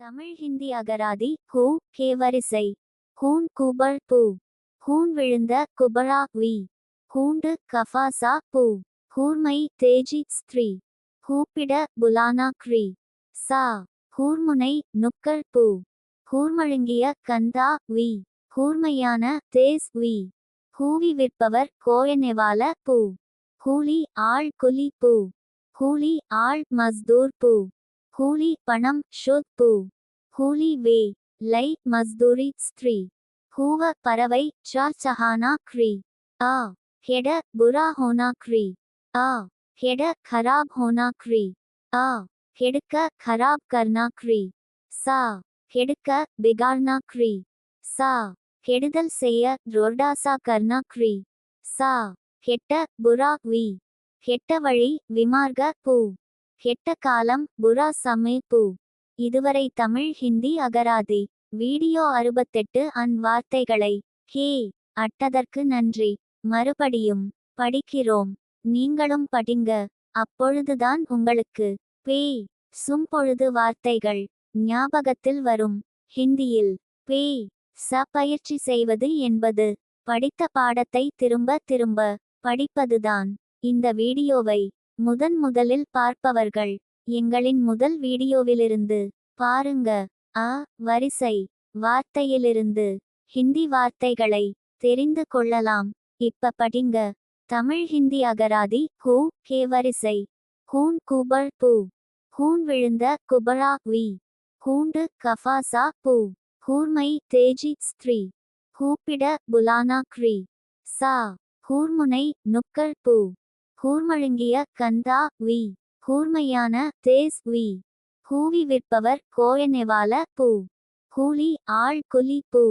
தமிழ் ஹிந்தி அகராதி who K வரிசை. ஹூன் குபர் பூ. ஹூன் விழுந்த குபரா வி. ஹூண்டு கஃபாசா பூ. ஹூர்மை தேஜி ஸ்திரீ. ஹூப்பிட புலானா க்ரீ. சா. ஹூர்முனை நுக்கர் பூ. ஹூர்மழுங்கிய கந்தா வி. ஹூர்மையான தேஸ் வி. ஹூவி விற்பவர் கோயனெவால பூ. ஹூலி ஆள் குலி பூ. ஹூலி ஆள் மஸ்தூர் பூ. ஹூலி பணம் ஷுத் பூ ஹூலி வே லை மஸ்தூரி ஸ்திரீ ஹூவ பறவை ச சஹானா க்ரீ ஆ ஹெட புரா ஹோனா க்ரீ ஆ ஹெட खराब होना க்ரீ ஆ ஹெடுக்க खराब करना க்ரீ சா ஹெடுக்க பிகார்னா க்ரீ சா கெடுதல் செய்ய ரொர்டாசா கர்னா க்ரீ சா ஹெட்ட புரா வி ஹெட்ட வழி விமார்க பூ கெட்ட காலம் புரா சமே பூ. இதுவரை தமிழ் ஹிந்தி அகராதி. வீடியோ அறுபத்தெட்டு அன் வார்த்தைகளை. ஹே அட்டதற்கு நன்றி. மறுபடியும் படிக்கிறோம். நீங்களும் படிங்க. அப்பொழுதுதான் உங்களுக்கு பேய் சும்பொழுது வார்த்தைகள் ஞாபகத்தில் வரும். ஹிந்தியில் பேய் ச பயிற்சி செய்வது என்பது. படித்த பாடத்தை திரும்ப திரும்ப படிப்பதுதான். இந்த வீடியோவை முதன் முதலில் பார்ப்பவர்கள். எங்களின் முதல் வீடியோவிலிருந்து. பாருங்க. ஆ வரிசை. வார்த்தையிலிருந்து. ஹிந்தி வார்த்தைகளை தெரிந்து கொள்ளலாம். இப்ப படிங்க. தமிழ் ஹிந்தி அகராதி ஹூ கே வரிசை. ஹூன் குபர் பூ. ஹூன் விழுந்த குபரா வி. ஹூண்டு கஃபாசா பூ. ஹூர்மை தேஜி ஸ்திரீ. ஹூப்பிட புலானா க்ரீ. சா. ஹூர்முனை நுக்கர் பூ. ஹூர்மழுங்கிய கந்தா வி ஹூர்மையான தேஸ் வி ஹூவி விற்பவர் கோயனெவால பூ ஹூலி ஆள் குலி பூ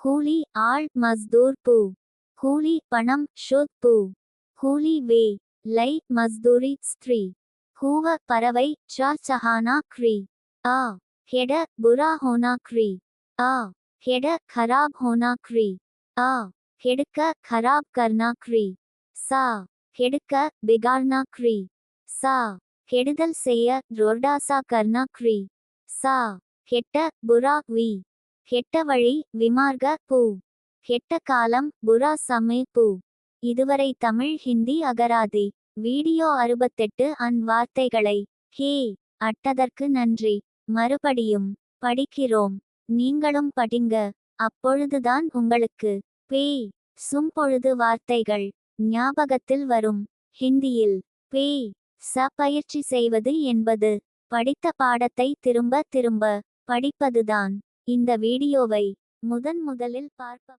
ஹூலி ஆள் மஸ்தூர் பூ ஹூலி பணம் ஷுத் பூ ஹூலி வே லை மஸ்தூரி ஸ்திரீ ஹூவ பறவை ச சஹானா க்ரீ ஆ ஹெட புரா ஹோனா க்ரீ ஆ ஹெட खराब होना க்ரீ ஆ ஹெடுக்க खराब करना க்ரீ சா கெடுக்க பிகார்னா க்ரீ. சா. கெடுதல் செய்ய ரொர்டாசா கர்னா க்ரீ. சா. கெட்ட புரா வி. கெட்ட வழி விமார்க பூ. கெட்ட காலம் புரா சமே பூ. இதுவரை தமிழ் ஹிந்தி அகராதி. வீடியோ அறுபத்தெட்டு அன் வார்த்தைகளை. ஹே அட்டதற்கு நன்றி. மறுபடியும் படிக்கிறோம். நீங்களும் படிங்க. அப்பொழுதுதான் உங்களுக்கு. பேய் சும்பொழுது வார்த்தைகள். ஞாபகத்தில் வரும். ஹிந்தியில் பேய் ச பயிற்சி செய்வது என்பது. படித்த பாடத்தை திரும்ப திரும்ப படிப்பதுதான். இந்த வீடியோவை முதன் முதலில் பார்ப்ப